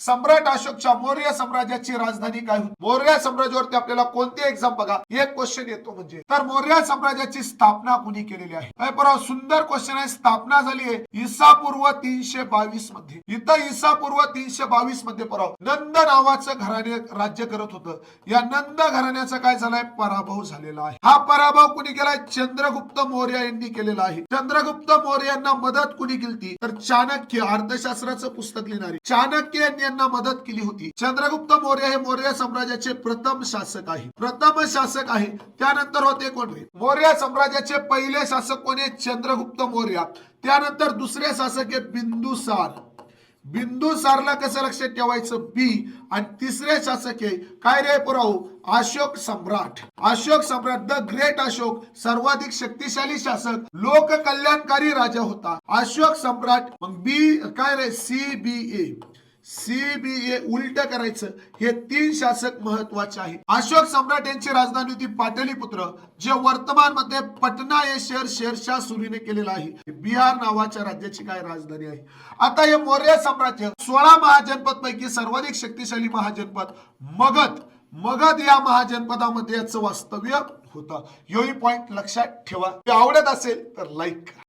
सम्राट अशोकच्या मौर्य साम्राज्याची राजधानी काय होती? मौर्य साम्राज्यावरती आपल्याला कोणते एक्झाम बघा? एक क्वेश्चन येतो म्हणजे. तर मौर्य साम्राज्याची स्थापना कुणी केलेली आहे? काय बरोबर सुंदर क्वेश्चन आहे. स्थापना झाली आहे ईसा पूर्व तीनशे बावीसमध्ये. इथं ईसा पूर्व तीनशे बावीसमध्ये पराव नंद नावाचं घराणे राज्य करत होतं. या नंद घराण्याचा काय झालाय? पराभव झालेला आहे. हा पराभव कुणी केलाय? चंद्रगुप्त मौर्य यांनी केलेला आहे. चंद्रगुप्त मौर्य यांना मदत कुणी केली तर चाणक्य अर्थशास्त्राचं पुस्तक लिहिणारी. चाणक्य यांनी यांना मदत केली होती. चंद्रगुप्त मौर्य हे मौर्य साम्राज्याचे प्रथम शासक आहे. प्रथम शासक आहे. त्यानंतर होते कोण? मौर्य साम्राज्याचे पहिले शासक कोण आहे? चंद्रगुप्त मौर्य. त्यानंतर दुसरे शासक आहे बिंदुसार बिंदुसारला कसं लक्षात ठेवायचं? बी. आणि तिसरे शासक आहे काय रे पुराऊ अशोक सम्राट. अशोक सम्राट द ग्रेट अशोक सर्वाधिक शक्तिशाली शासक लोक कल्याणकारी राजा होता. अशोक सम्राट मग बी काय रे? सी बी ए. सीबीए उलट करायचं हे तीन शासक महत्त्वाचे आहे अशोक सम्राट यांची राजधानी होती पाटलीपुत्र जे वर्तमानमध्ये पटना हे शहर शेरशाह सुरीने केलेलं आहे. बिहार नावाच्या राज्याची काय राजधानी आहे? आता हे मौर्य साम्राज्य सोळा महाजनपद पैकी सर्वाधिक शक्तिशाली महाजनपद मगध मगध या महाजनपदामध्ये याचं वास्तव्य होतं. योही पॉइंट लक्षात ठेवा. ते आवडत असेल तर लाईक करा.